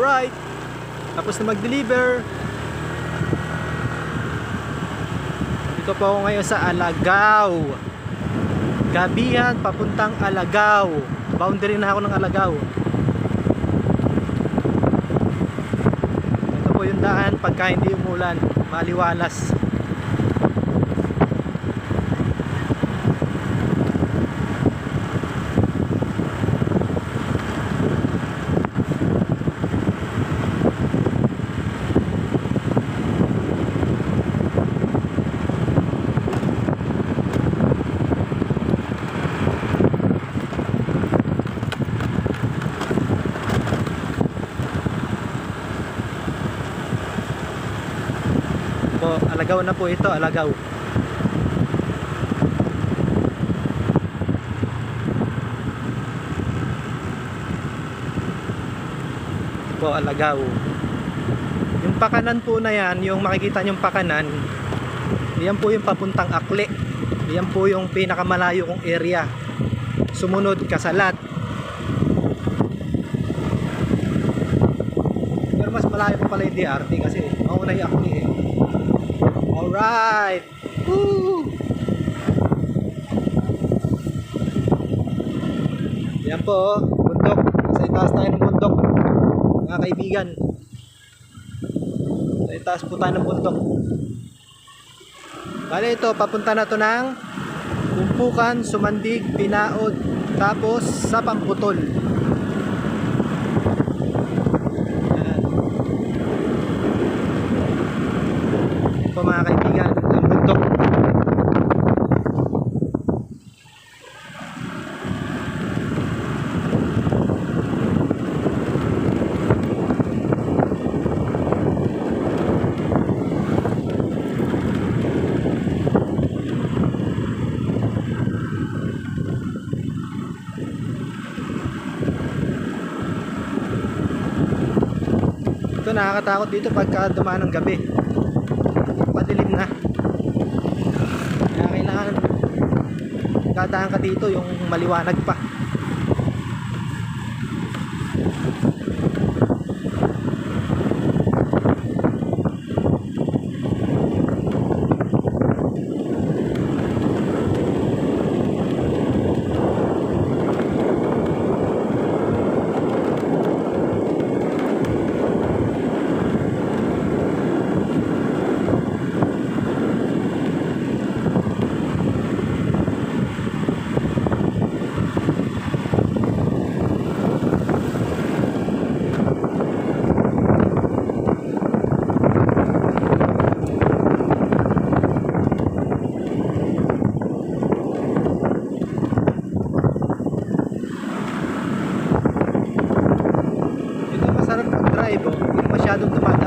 Alright. Tapos na mag-deliver. Dito po ako ngayon sa Alagaw. Gabihan papuntang Alagaw. Boundary na ako ng Alagaw. Ito po yung daan pagka hindi umulan. Maliwalas. Alagaw na po ito, Alagaw. Ito po, Alagaw. Yung pakanan po na yan, yung makikita nyong pakanan, yan po yung papuntang Akle. Yan po yung pinakamalayo kong area. Sumunod Kasalat. Pero mas malayo pa pala yung DRT kasi mauna yung Akle eh. Alright! Woo! Yan po, oh, bundok. Sa itaas tayo ng bundok. Mga kaibigan. Sa itaas po tayo ng bundok. Bale ito, papunta na to ng Kumpukan, Sumandig, Pinaod, tapos sa Pamputol. Yan. Yan po mga kaibigan, ang bundok. Ito nakakatakot dito pagka dumaan ng gabi. Padilim na. Kaya kailangan dadaan ka dito yung maliwanag pa. Hindi masyadong tumagal.